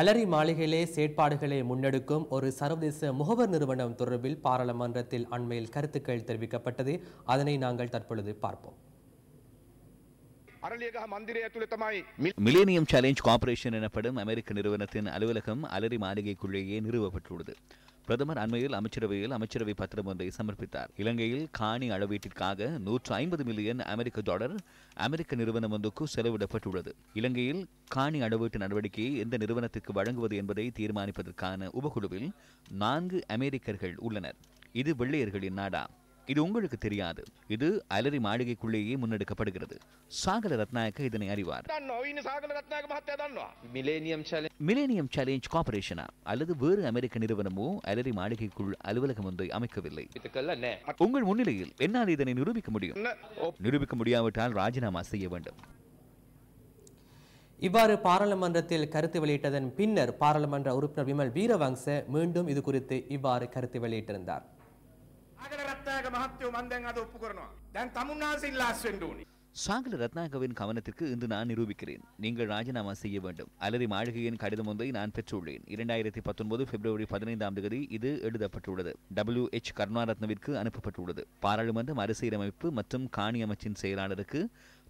அலரி மாளிகையிலே செயற்பாடுகளை முன்னெடுக்கும் ஒரு சர்வதேச முகவர் நிறுவனம் தொடர்பில் பாராளுமன்றத்தில் அண்மையில் கருத்துக்கள் தெரிவிக்கப்பட்டது. அதனை நாங்கள் தற்பொழுது பார்ப்போம். மிலேனியம் சேலஞ்ச் கார்பரேஷன் எனப்படும் அமெரிக்க நிறுவனத்தின் அலுவலகம் அலரி மாளிகைக்குள்ளேயே நிறுவப்பட்டுள்ளது. பிரதமர் அண்மையில் அமைச்சரவையில் அமைச்சரவை பத்திரம் ஒன்றை சமர்ப்பித்தார். இலங்கையில் காணி அளவீட்டிற்காக நூற்று ஐம்பது மில்லியன் அமெரிக்க டாலர் அமெரிக்க நிறுவனம் ஒன்றுக்கு செலவிடப்பட்டுள்ளது. இலங்கையில் காணி அளவீட்டு நடவடிக்கையை எந்த நிறுவனத்திற்கு வழங்குவது என்பதை தீர்மானிப்பதற்கான உபகுழுவில் நான்கு அமெரிக்கர்கள் உள்ளனர். இது வெள்ளையர்களின் நாடா. இது உங்களுக்கு தெரியாது. இது அலரி மாளிகைக்குள்ளேயே முன்னெடுக்கப்படுகிறது. சாகல ரத்நாயக்க இதனை அறிவார். மிலேனியம் சேலஞ்ச் கார்பரேஷனா அல்லது வேறு அமெரிக்க நிறுவனமோ அலரி மாளிகைக்குள் அலுவலகம் ஒன்றை அமைக்கவில்லை. உங்கள் முன்னிலையில் என்னால் இதனை நிரூபிக்க முடியும். நிரூபிக்க முடியாவிட்டால் ராஜினாமா செய்ய வேண்டும். இவ்வாறு பாராளுமன்றத்தில் கருத்து வெளியிட்டதன் பின்னர் பாராளுமன்ற உறுப்பினர் விமல் வீரவங்ச மீண்டும் இது குறித்து இவ்வாறு கருத்து வெளியிட்டிருந்தார். මන් දැන් අද ඔප්පු කරනවා දැන් තමුන්නාන්සේ ඉල්ලාස් වෙන්න ඕනි சாகல ரத்னாகவின் கவனத்திற்கு இன்று நான் நிரூபிக்கிறேன் நீங்கள் ராஜினாமா செய்ய வேண்டும் அலரி மாளிகையின் கடிதம் ஒன்றை நான் பெற்றுள்ளேன் இரண்டாயிரத்தி பத்தொன்பது பிப்ரவரி பதினைந்தாம் தேதி இது எழுதப்பட்டுள்ளது டபிள்யூ எச் கருணாரத்னவிற்கு அனுப்பப்பட்டுள்ளது பாராளுமன்ற மறுசீரமைப்பு மற்றும் காணி அமைச்சின் செயலாளருக்கு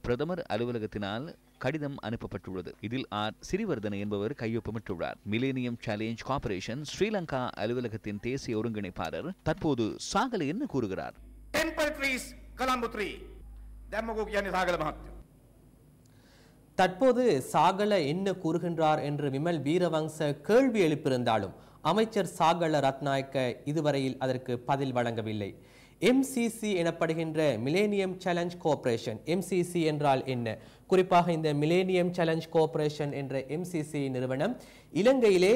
பிரதமர் அலுவலகத்தினால் கடிதம் அனுப்பப்பட்டுள்ளது இதில் ஆர் சிறிவர்தன என்பவர் கையொப்பமிட்டுள்ளார் மிலேனியம் சேலஞ்ச் கார்ப்பரேஷன் ஸ்ரீலங்கா அலுவலகத்தின் தேசிய ஒருங்கிணைப்பாளர் தற்போது சாகல என்ன கூறுகிறார் temple trees கலாம்புத்ரி தர்மகோகியானி சாகல மகத்தியம் தற்போது சாகல என்ன கூறுகின்றார் என்று விமல் வீரவம்ச கேள்வி எழுப்பியிருந்தாலும் அமைச்சர் சாகல ரத்நாயக்க இதுவரையில் அதற்கு பதில் வழங்கவில்லை. எம்சிசி எனப்படுகின்ற மிலேனியம் சேலஞ்ச் கோஆபரேஷன் எம்சிசி என்றால் என்ன? குறிப்பாக இந்த மிலேனியம் சேலஞ்ச் கோஆபரேஷன் என்ற எம்சிசி நிறுவனம் இலங்கையிலே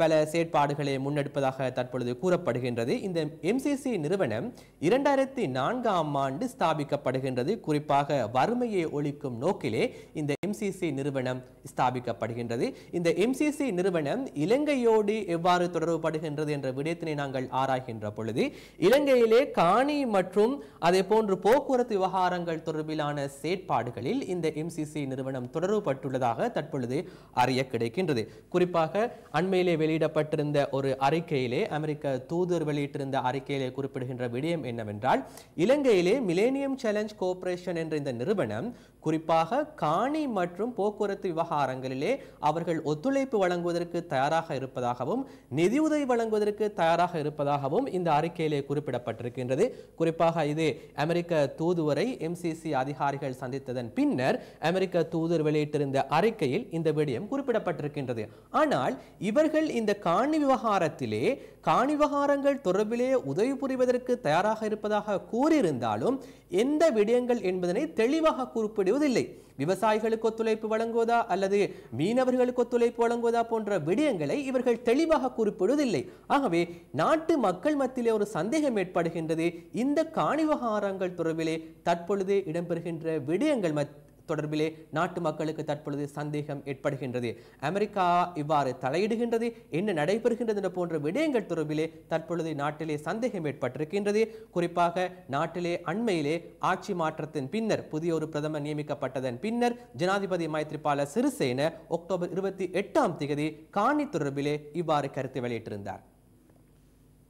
பல செயற்பாடுகளை முன்னெடுப்பதாக தற்பொழுது கூறப்படுகின்றது. இந்த எம்சிசி நிறுவனம் இரண்டாயிரத்தி நான்காம் ஆண்டு ஸ்தாபிக்கப்படுகின்றது. குறிப்பாக வறுமையை ஒழிக்கும் நோக்கிலே இந்த எம்சிசி நிறுவனம் ஸ்தாபிக்கப்படுகின்றது. இந்த எம்சிசி நிறுவனம் இலங்கையோடு எவ்வாறு தொடர்புபடுகின்றது என்ற விடயத்தினை நாங்கள் ஆராய்கின்ற பொழுது இலங்கையிலே காணி மற்றும் அதே போன்று போக்குவரத்து விவகாரங்கள் தொடர்பிலான செயற்பாடுகளில் இந்த எம் எம்சிசி நிறுவனம் தொடர்புபட்டுள்ளதாக தற்பொழுது அறிய கிடைக்கின்றது. குறிப்பாக அண்மையிலே வெளியிடப்பட்டிருந்த ஒரு அறிக்கையிலே அமெரிக்க தூதர் வெளியிட்டிருந்த அறிக்கையிலே குறிப்பிடுகின்ற விடயம் என்னவென்றால் இலங்கையிலே மிலேனியம் சேலஞ்ச் கோஆபரேஷன் என்ற இந்த நிறுவனம் குறிப்பாக காணி மற்றும் போக்குவரத்து விவகாரங்களிலே அவர்கள் ஒத்துழைப்பு வழங்குவதற்கு தயாராக இருப்பதாகவும் நிதியுதவி வழங்குவதற்கு தயாராக இருப்பதாகவும் இந்த அறிக்கையிலே குறிப்பிடப்பட்டிருக்கின்றது. குறிப்பாக இது அமெரிக்க தூதுவரை எம்சிசி அதிகாரிகள் சந்தித்ததன் பின்னர் அமெரிக்க தூதர் வெளியிட்டிருந்த அறிக்கையில் இந்த விடயம் குறிப்பிடப்பட்டிருக்கின்றது. ஆனால் இவர்கள் இந்த காணி விவகாரத்திலே காணி விவகாரங்கள் தொடர்பிலே உதவி புரிவதற்கு தயாராக இருப்பதாக கூறியிருந்தாலும் எந்த விடயங்கள் என்பதனை தெளிவாக குறிப்பிடுவதில்லை. விவசாயிகளுக்கு ஒத்துழைப்பு வழங்குவதா அல்லது மீனவர்களுக்கு ஒத்துழைப்பு வழங்குவதா போன்ற விடயங்களை இவர்கள் தெளிவாக குறிப்பிடுவதில்லை. ஆகவே நாட்டு மக்கள் மத்தியிலே ஒரு சந்தேகம் ஏற்படுகின்றது. இந்த காணி விவகாரங்கள் தொடர்பிலே தற்பொழுது இடம்பெறுகின்ற விடயங்கள் மத் தொடர்பிலே நாட்டு மக்களுக்கு தற்பொழுது சந்தேகம் ஏற்படுகின்றது அமெரிக்கா இவ்வாறு தலையிடுகின்றது என்ன நடைபெறுகின்றது என்ற போன்ற விடயங்கள் தொடர்பிலே தற்பொழுது நாட்டிலே சந்தேகம் ஏற்பட்டிருக்கின்றது குறிப்பாக நாட்டிலே அண்மையிலே ஆட்சி மாற்றத்தின் பின்னர் புதிய ஒரு பிரதமர் நியமிக்கப்பட்டதன் பின்னர் ஜனாதிபதி மைத்ரிபால சிறிசேன அக்டோபர் இருபத்தி எட்டாம் தேதி காணி தொடர்பிலே இவ்வாறு கருத்து வெளியிட்டிருந்தார்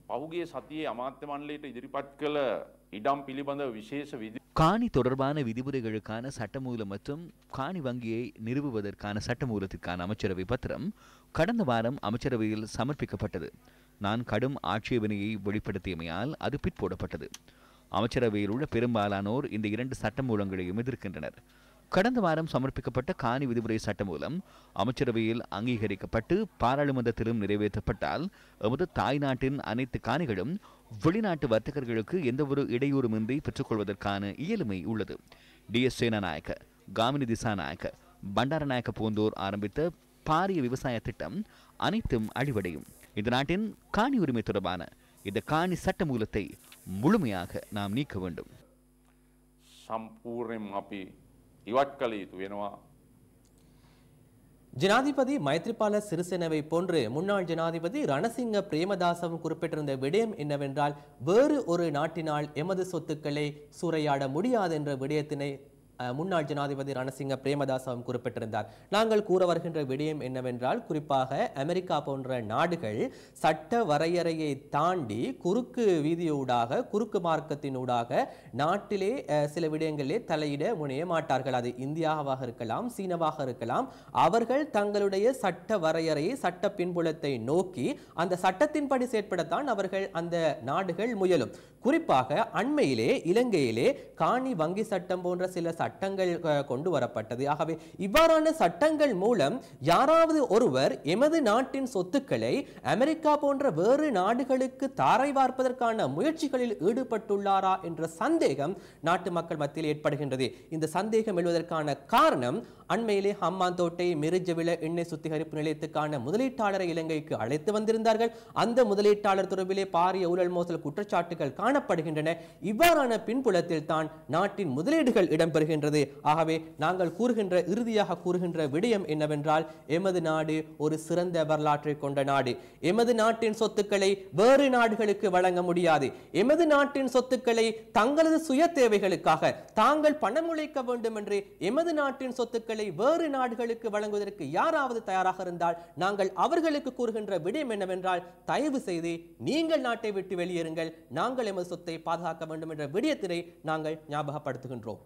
පහුගේ සතියේ අමාත්‍ය මණ්ඩලයට ඉදිරිපත් කළ ඉඩම් පිළිබඳ විශේෂ විදි காணி தொடர்பான விதிமுறைகளுக்கான சட்டமூலம் மற்றும் காணி வங்கியை நிறுவுவதற்கான சட்டமூலத்திற்கான அமைச்சரவை பத்திரம் கடந்த வாரம் அமைச்சரவையில் சமர்ப்பிக்கப்பட்டது. நான் கடும் ஆட்சேபனையை வெளிப்படுத்தியமையால் அது பிற்போடப்பட்டது. அமைச்சரவையில் உள்ள பெரும்பாலானோர் இந்த இரண்டு சட்டமூலங்களையும் எதிர்க்கின்றனர். கடந்த வாரம் சமர்ப்பிக்கப்பட்ட காணி விதிமுறை சட்டமூலம் அமைச்சரவையில் அங்கீகரிக்கப்பட்டு பாராளுமன்றத்திலும் நிறைவேற்றப்பட்டால் எமது தாய்நாட்டின் அனைத்து காணிகளும் வெளிநாட்டு வர்த்தகர்களுக்கு எந்தவொரு இடையூறுமின்றி பெற்றுக்கொள்வதற்கான இயலுமை உள்ளது. D S S. Senanayake Gamini Dissanayake Bandaranaike போந்தோர் ஆரம்பித்த பாரிய விவசாய திட்டம் அனைத்தும் அழிவடையும். இந்த நாட்டின் காணி உரிமை தொடர்பான இந்த காணி சட்ட மூலத்தை முழுமையாக நாம் நீக்க வேண்டும். சம்பூர்ணமாப்பி இவட்களி இது வேணுமா ஜனாதிபதி மைத்ரிபால சிறிசேனவை போன்று முன்னாள் ஜனாதிபதி ரணசிங்க பிரேமதாசவும் குறிப்பிட்டிருந்த விடயம் என்னவென்றால் வேறு ஒரு நாட்டினால் எமது சொத்துக்களை சூறையாட முடியாது என்ற விடயத்தினை முன்னாள் ஜனாதிபதி ரணசிங்க பிரேமதாசவும் குறிப்பிட்டிருந்தார். நாங்கள் கூற வருகின்ற விடயம் என்னவென்றால் குறிப்பாக அமெரிக்கா போன்ற நாடுகள் சட்ட வரையறையை தாண்டி குறுக்கு வீதியூடாக குறுக்கு மார்க்கத்தினூடாக நாட்டிலே சில விடயங்களிலே தலையிட முனைய மாட்டார்கள். அது இந்தியாவாக இருக்கலாம் சீனவாக இருக்கலாம். அவர்கள் தங்களுடைய சட்ட வரையறையை சட்ட பின்புலத்தை நோக்கி அந்த சட்டத்தின்படி செயற்படத்தான் அவர்கள் அந்த நாடுகள் முயலும். குறிப்பாக அண்மையிலே இலங்கையிலே காணி வங்கி சட்டம் போன்ற சில சட்டங்கள் கொண்டு வரப்பட்டது. ஆகவே இவ்வாறான சட்டங்கள் மூலம் யாராவது ஒருவர் எமது நாட்டின் சொத்துக்களை அமெரிக்கா போன்ற வேறு நாடுகளுக்கு தாரை பார்ப்பதற்கான முயற்சிகளில் ஈடுபட்டுள்ளாரா என்ற சந்தேகம் நாட்டு மக்கள் மத்தியில் ஏற்படுகின்றது. இந்த சந்தேகம் எழுவதற்கான காரணம் அண்மையிலே ஹம்மாந்தோட்டை மிருஜவில எண்ணெய் சுத்திகரிப்பு நிலையத்துக்கான முதலீட்டாளரை இலங்கைக்கு அழைத்து வந்திருந்தார்கள். அந்த முதலீட்டாளர் தொடர்பிலே பாரிய ஊழல் மோசல் குற்றச்சாட்டுகள் காணப்படுகின்றன. இவ்வாறான பின்புலத்தில் தான் நாட்டின் முதலீடுகள் இடம்பெறுகின்றது ஆகவே நாங்கள் கூறுகின்ற இறுதியாக கூறுகின்ற விடயம் என்னவென்றால் எமது நாடு ஒரு சிறந்த வரலாற்றை கொண்ட நாடு. எமது நாட்டின் சொத்துக்களை வேறு நாடுகளுக்கு வழங்க முடியாது. எமது நாட்டின் சொத்துக்களை தங்களது சுய தேவைகளுக்காக தாங்கள் பணம் உழைக்க வேண்டும் என்று எமது நாட்டின் சொத்துக்களை வேறு நாடுகளுக்கு வழங்குவதற்கு யாராவது தயாராக இருந்தால் நாங்கள் அவர்களுக்கு கூறுகின்ற விடயம் என்னவென்றால் தயவு செய்து நீங்கள் நாட்டை விட்டு வெளியேறுங்கள். நாங்கள் எமது சொத்தை பாதுகாக்க வேண்டும் என்ற விடயத்தினை நாங்கள் ஞாபகப்படுத்துகின்றோம்.